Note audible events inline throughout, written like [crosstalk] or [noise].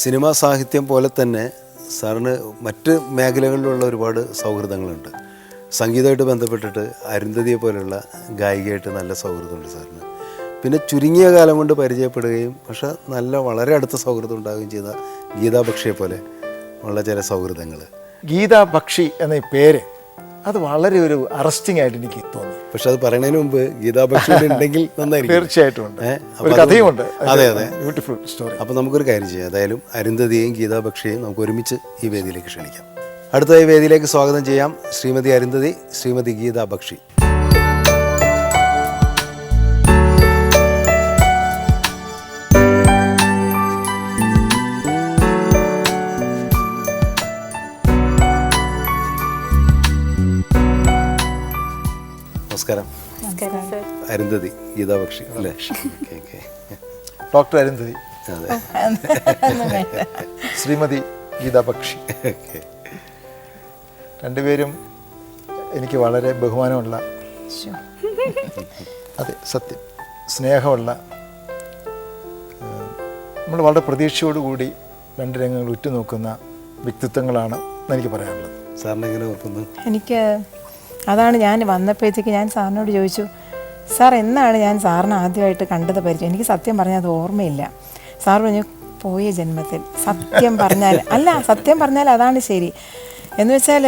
Cinema സാഹിത്യം പോലെ തന്നെ സാറിന് മറ്റ് മേഖലകളിലുള്ള ഒരുപാട് സൗഹൃദങ്ങളുണ്ട്. സംഗീതമായിട്ട് ബന്ധപ്പെട്ടിട്ട് അരുന്ധതിയെ പോലെയുള്ള ഗായികയായിട്ട് നല്ല സൗഹൃദമുണ്ട് സാറിന്. പിന്നെ ചുരുങ്ങിയ കാലം കൊണ്ട് പരിചയപ്പെടുകയും പക്ഷെ നല്ല വളരെ അടുത്ത സൗഹൃദം ഉണ്ടാകുകയും ചെയ്ത ഗീതാ ബക്ഷിയെ പോലെ ഉള്ള ചില സൗഹൃദങ്ങൾ ഗീതാപക്ഷി എന്ന പേര് അത് വളരെ ഒരു അറസ്റ്റിംഗ് ആയിട്ട് എനിക്ക് തോന്നി. പക്ഷെ അത് പറയുന്നതിന് മുമ്പ് ഗീതാ ബക്ഷി ഇവിടെ [laughs] ഉണ്ടെങ്കിൽ നന്നായിരിക്കും. തീർച്ചയായിട്ടും ഒരു കഥയുമുണ്ട്. അതെ അതെ ബ്യൂട്ടിഫുൾ സ്റ്റോറി. അപ്പോൾ നമുക്കൊരു കാര്യം ചെയ്യാം. ഏതായാലും അരുന്ധതിയെയും ഗീതാ ബക്ഷിയെയും നമുക്ക് ഒരുമിച്ച് ഈ വേദിയിലേക്ക് ക്ഷണിക്കാം. അടുത്തതായി വേദിയിലേക്ക് സ്വാഗതം ചെയ്യാം ശ്രീമതി അരുന്ധതി ശ്രീമതി ഗീതാ ബക്ഷി നമസ്കാരം. അരുന്ധതി ഗീതാപക്ഷി അല്ലേ? Okay okay. ഡോക്ടർ അരുന്ധതി. അതെ. ശ്രീമതി ഗീതാപക്ഷി. രണ്ടുപേരും എനിക്ക് വളരെ ബഹുമാനമുള്ള അതെ സത്യം. സ്നേഹമുള്ള നമ്മൾ വളരെ പ്രതീക്ഷയോടുകൂടി രണ്ട് രംഗങ്ങൾ ഉറ്റുനോക്കുന്ന വ്യക്തിത്വങ്ങളാണ് എനിക്ക് പറയാനുള്ളത്. സാറിനെങ്ങനെ എനിക്ക് അതാണ് ഞാൻ വന്നപ്പോഴത്തേക്ക് ഞാൻ സാറിനോട് ചോദിച്ചു സാർ എന്നാണ് ഞാൻ സാറിനെ ആദ്യമായിട്ട് കണ്ടത് പരിചയം? എനിക്ക് സത്യം പറഞ്ഞാൽ അത് ഓർമ്മയില്ല. സാർ പറഞ്ഞു പോയ ജന്മത്തിൽ. സത്യം പറഞ്ഞാൽ [laughs] അല്ല സത്യം പറഞ്ഞാൽ അതാണ് ശരി. എന്ന് വെച്ചാൽ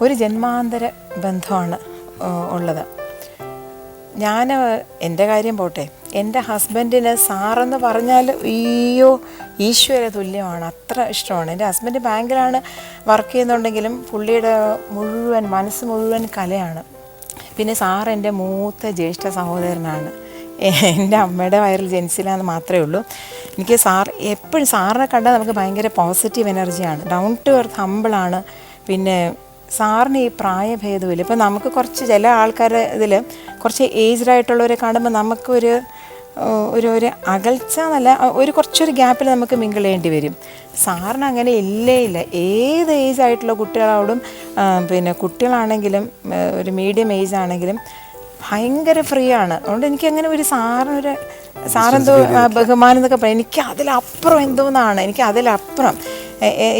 ഒരു ജന്മാന്തര ബന്ധമാണ് ഉള്ളത്. ഞാൻ എന്റെ കാര്യം പോട്ടെ എന്റെ ഹസ്ബൻഡിന് സാറെന്ന് പറഞ്ഞാൽ അയ്യോ ഈശ്വര തുല്യമാണ്. അത്ര ഇഷ്ടമാണ്. എന്റെ ഹസ്ബൻഡ് ബാങ്കിലാണ് വർക്ക് ചെയ്യുന്നുണ്ടെങ്കിലും പുള്ളിയുടെ മുഴുവൻ മനസ്സ് മുഴുവൻ കലയാണ്. പിന്നെ സാർ മൂത്ത ജ്യേഷ്ഠ സഹോദരനാണ്. എന്റെ അമ്മയുടെ വയറിൽ ജനിച്ചില്ലാന്ന് മാത്രമേ ഉള്ളൂ. എനിക്ക് സാർ എപ്പോഴും സാറിനെ കണ്ടാൽ നമുക്ക് ഭയങ്കര പോസിറ്റീവ് എനർജിയാണ്. ഡൗൺ ടു എർത്ത് ഹമ്പിളാണ് പിന്നെ സാറിന് ഈ പ്രായഭേദമില്ല. ഇപ്പം നമുക്ക് കുറച്ച് ചില ആൾക്കാരെ ഇതിൽ കുറച്ച് ഏജ്ഡ് ആയിട്ടുള്ളവരെ കാണുമ്പോൾ നമുക്കൊരു ഒരു ഒരു അകൽച്ച എന്നല്ല ഒരു കുറച്ചൊരു ഗ്യാപ്പിൽ നമുക്ക് മിങ്കിൾ ചെയ്യേണ്ടി വരും. സാറിന് അങ്ങനെ ഇല്ലേ ഇല്ല. ഏത് ഏജ് ആയിട്ടുള്ള കുട്ടികളോടും പിന്നെ കുട്ടികളാണെങ്കിലും ഒരു മീഡിയം ഏജ് ആണെങ്കിലും ഭയങ്കര ഫ്രീ ആണ്. അതുകൊണ്ട് എനിക്ക് അങ്ങനെ ഒരു സാറിനൊരു സാറെന്തോ ബഹുമാനം എന്നൊക്കെ പറയും. എനിക്ക് അതിലപ്പുറം എന്തോന്നാണ്? എനിക്ക് അതിലപ്പുറം.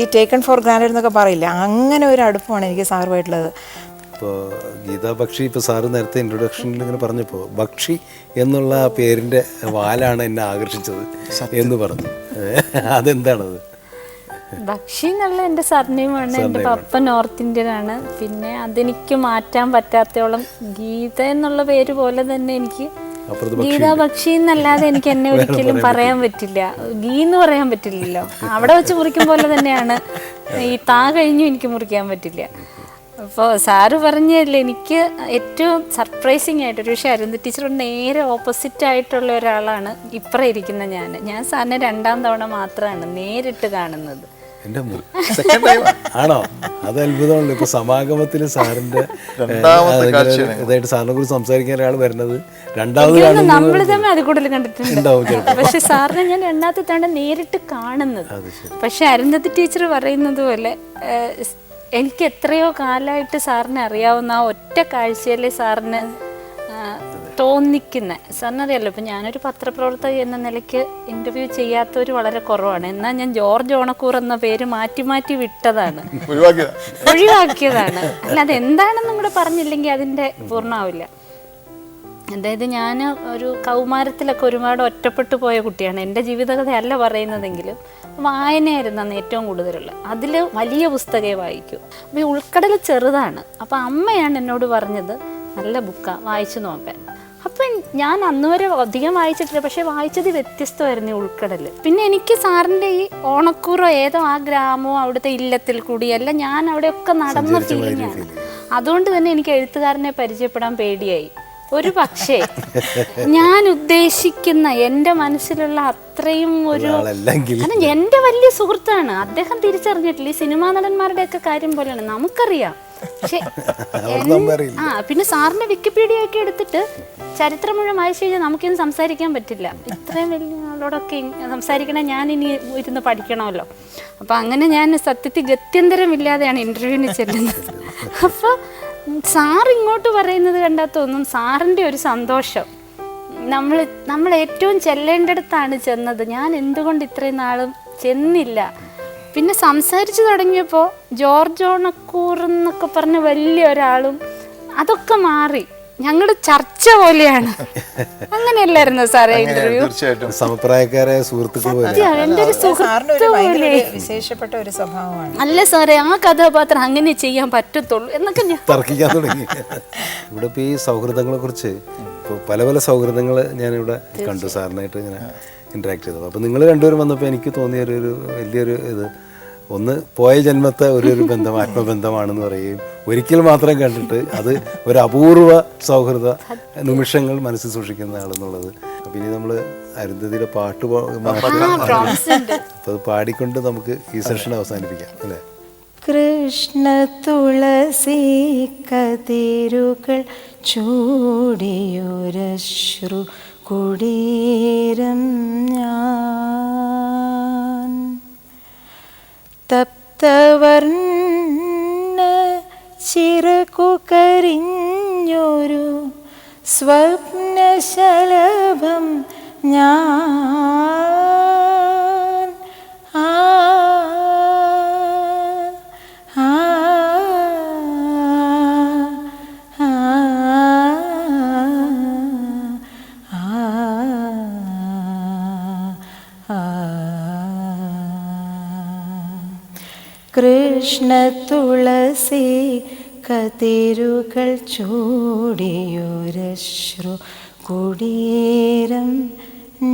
ഈ ടേക്കൺ ഫോർ ഗ്രാൻഡ് എന്നൊക്കെ പറയില്ല? അങ്ങനെ ഒരു അടുപ്പമാണ് എനിക്ക് സാറുമായിട്ടുള്ളത്. ഇപ്പോൾ ഗീതാ ബക്ഷി ഇപ്പോൾ സാറ് നേരത്തെ ഇൻട്രൊഡക്ഷനിൽ ഇങ്ങനെ പറഞ്ഞപ്പോൾ ബക്ഷി എന്നുള്ള ആ പേരിന്റെ വാലാണ് എന്നെ ആകർഷിച്ചത് എന്ന് പറഞ്ഞു. അതെന്താണത്? ബക്ഷി എന്നുള്ള എന്റെ സർനെയിമാണ് എന്റെ പപ്പ നോർത്ത് ഇന്ത്യനാണ്. പിന്നെ അതെനിക്ക് മാറ്റാൻ പറ്റാത്തോളം ഗീത എന്നുള്ള പേര് പോലെ തന്നെ എനിക്ക് ഗീതാ ബക്ഷി എന്നല്ലാതെ എനിക്ക് എന്നെ ഒരിക്കലും പറയാൻ പറ്റില്ല. ഗീ എന്ന് പറയാൻ പറ്റില്ലല്ലോ. അവിടെ വെച്ച് മുറിക്കും പോലെ തന്നെയാണ്. ഈ താ കഴിഞ്ഞു എനിക്ക് മുറിക്കാൻ പറ്റില്ല. അപ്പോൾ സാറ് പറഞ്ഞല്ലേ എനിക്ക് ഏറ്റവും സർപ്രൈസിങ് ആയിട്ട് ഒരു പക്ഷേ അരുന്ധ ടീച്ചറോട് നേരെ ഓപ്പോസിറ്റ് ആയിട്ടുള്ള ഒരാളാണ് ഇപ്പറ ഇരിക്കുന്ന ഞാൻ. ഞാൻ സാറിനെ രണ്ടാം തവണ മാത്രമാണ് നേരിട്ട് കാണുന്നത്. എന്റെ സെക്കൻഡ് ടൈം ആണോ? അത് അത്ഭുതമാണല്ലോ ഇപ്പൊ സമാഗമത്തിൽ സാറിന്റെ രണ്ടാമത്തെ കാഴ്ചയാണ്. ഇതായിട്ട് സാറിനെ കുറിച്ച് സംസാരിക്കാൻ ഒരാൾ വരുന്നത് രണ്ടാമത് നമ്മൾ തന്നെ തമ്മിൽ അത് കൂടുതൽ കണ്ടിട്ടുണ്ട് പക്ഷെ സാറിനെ ഞാൻ രണ്ടാമത്തെ തവണ നേരിട്ട് കാണുന്നത്. പക്ഷെ അരുന്ധതി ടീച്ചർ പറയുന്നത് പോലെ എനിക്ക് എത്രയോ കാലമായിട്ട് സാറിനെ അറിയാവുന്ന ആ ഒറ്റ കാഴ്ചയല്ലേ സാറിന് തോന്നിക്കുന്ന. സാറിനറിയാലോ ഇപ്പം ഞാനൊരു പത്രപ്രവർത്തക എന്ന നിലയ്ക്ക് ഇന്റർവ്യൂ ചെയ്യാത്തവർ വളരെ കുറവാണ്. എന്നാൽ ഞാൻ ജോർജ് ഓണക്കൂർ എന്ന പേര് മാറ്റി മാറ്റി വിട്ടതാണ്. [laughs] ഒഴിവാക്കിയതാ. ഒഴിവാക്കിയതാണ്. അല്ല എന്താണെന്നും കൂടെ പറഞ്ഞില്ലെങ്കിൽ അതിന്റെ പൂർണമാവില്ല അതായത് ഞാൻ ഒരു കൗമാരത്തിലൊക്കെ ഒരുപാട് ഒറ്റപ്പെട്ടു പോയ കുട്ടിയാണ്. എന്റെ ജീവിതകഥയല്ല പറയുന്നതെങ്കിലും വായനയായിരുന്നു അന്ന് ഏറ്റവും കൂടുതലുള്ള. അതിൽ വലിയ പുസ്തകമേ വായിക്കൂ. അപ്പോൾ ഈ ഉൾക്കടൽ ചെറുതാണ്. അപ്പോൾ അമ്മയാണ് എന്നോട് പറഞ്ഞത് നല്ല ബുക്കാണ് വായിച്ചു നോക്കാൻ. അപ്പം ഞാൻ അന്ന് വരെ അധികം വായിച്ചിട്ടില്ല പക്ഷേ വായിച്ചത് വ്യത്യസ്തമായിരുന്നു ഈ ഉൾക്കടൽ. പിന്നെ എനിക്ക് സാറിന്റെ ഈ ഓണക്കൂറോ ഏതോ ആ ഗ്രാമമോ അവിടുത്തെ ഇല്ലത്തിൽ കൂടിയല്ല ഞാൻ അവിടെയൊക്കെ നടന്ന ഫീലിംഗാണ് അതുകൊണ്ട് തന്നെ എനിക്ക് എഴുത്തുകാരനെ പരിചയപ്പെടാൻ പേടിയായി. ഒരു പക്ഷേ ഞാൻ ഉദ്ദേശിക്കുന്ന എന്റെ മനസ്സിലുള്ള അത്രയും ഒരു കാരണം എന്റെ വലിയ സുഹൃത്താണ്. അദ്ദേഹം തിരിച്ചറിഞ്ഞിട്ടില്ല. ഈ സിനിമാ നടന്മാരുടെ ഒക്കെ കാര്യം പോലെയാണ്. നമുക്കറിയാം. പക്ഷെ. [laughs] ആ പിന്നെ സാറിന്റെ വിക്കിപീഡിയ ഒക്കെ എടുത്തിട്ട് ചരിത്രം മുഴുവൻ വായിച്ചു കഴിഞ്ഞാൽ നമുക്കിന്ന് സംസാരിക്കാൻ പറ്റില്ല. ഇത്രയും വലിയ ആളോടൊക്കെ സംസാരിക്കണേ ഞാൻ ഇനി ഇരുന്ന് പഠിക്കണമല്ലോ. അപ്പം അങ്ങനെ ഞാൻ സത്യത്തിൽ ഗത്യന്തരമില്ലാതെയാണ് ഇന്റർവ്യൂവിന് ചെല്ലുന്നത്. [laughs] അപ്പോൾ സാർ ഇങ്ങോട്ട് പറയുന്നത് കണ്ടാൽ തോന്നും സാറിന്റെ ഒരു സന്തോഷം. നമ്മൾ നമ്മൾ ഏറ്റവും ചെല്ലേണ്ടടുത്താണ് ചെന്നത്. ഞാൻ എന്തുകൊണ്ട് ഇത്രയും നാളും ചെന്നില്ല? പിന്നെ സംസാരിച്ചു തുടങ്ങിയപ്പോൾ ജോർജ് ഓണക്കൂർ എന്നൊക്കെ പറഞ്ഞ വലിയ ഒരാളും അതൊക്കെ മാറി. ഞങ്ങളുടെ ചർച്ച പോലെയാണ്. [laughs] അങ്ങനെയല്ലായിരുന്നു സാറേ ഇന്റർവ്യൂ തീർച്ചയായിട്ടും. സമപ്രായക്കാരായ സുഹൃത്തുക്കൾ ഒരു സുഹൃത്ത് പോലെ. വിശേഷപ്പെട്ട ഒരു സ്വഭാവമാണ്. അല്ല സാറേ ആ കഥാപാത്രം അങ്ങനെ ചെയ്യാൻ പറ്റത്തുള്ളൂ എന്നൊക്കെ ഞാൻ [laughs] തർക്കിക്കാൻ തുടങ്ങി. ഇവിടെ ഈ സൗഹൃദങ്ങളെ കുറിച്ച് പല പല സൗഹൃദങ്ങൾ ഞാനിവിടെ കണ്ടു സാറിനായിട്ട് ഇങ്ങനെ ഇന്ററാക്ട് ചെയ്തത്. അപ്പോൾ നിങ്ങൾ രണ്ടുപേരും വന്നപ്പോൾ എനിക്ക് തോന്നിയ ഒരു ഒരു വലിയൊരു ഇത്. ഒന്ന് പോയ ജന്മത്തെ ഒരു ഒരു ബന്ധം ആത്മബന്ധമാണെന്ന് പറയുകയും ഒരിക്കൽ മാത്രം കണ്ടിട്ട് അത് ഒരു അപൂർവ സൗഹൃദ നിമിഷങ്ങൾ മനസ്സിൽ സൂക്ഷിക്കുന്ന ആളെന്നുള്ളത്. പിന്നെ ഇനി നമ്മൾ അരുന്ധതിയുടെ പാട്ട് അപ്പൊ അപ്പോൾ അത് പാടിക്കൊണ്ട് നമുക്ക് ഈ സെഷൻ അവസാനിപ്പിക്കാം അല്ലേ? കൃഷ്ണ തുളസി കതിരുകൾ ചൂടിയൊരശ്രു കുടീരം ഞാൻ. തപ്തവർണ ചിറകു കരിഞ്ഞൊരു സ്വപ്നശലഭം ഞാൻ കൃഷ്ണ തുളസി കതിരുകൾ ചൂടിയൊരശ്രു കുടീരം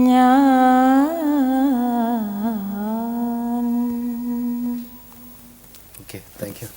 ഞാൻ. Okay thank you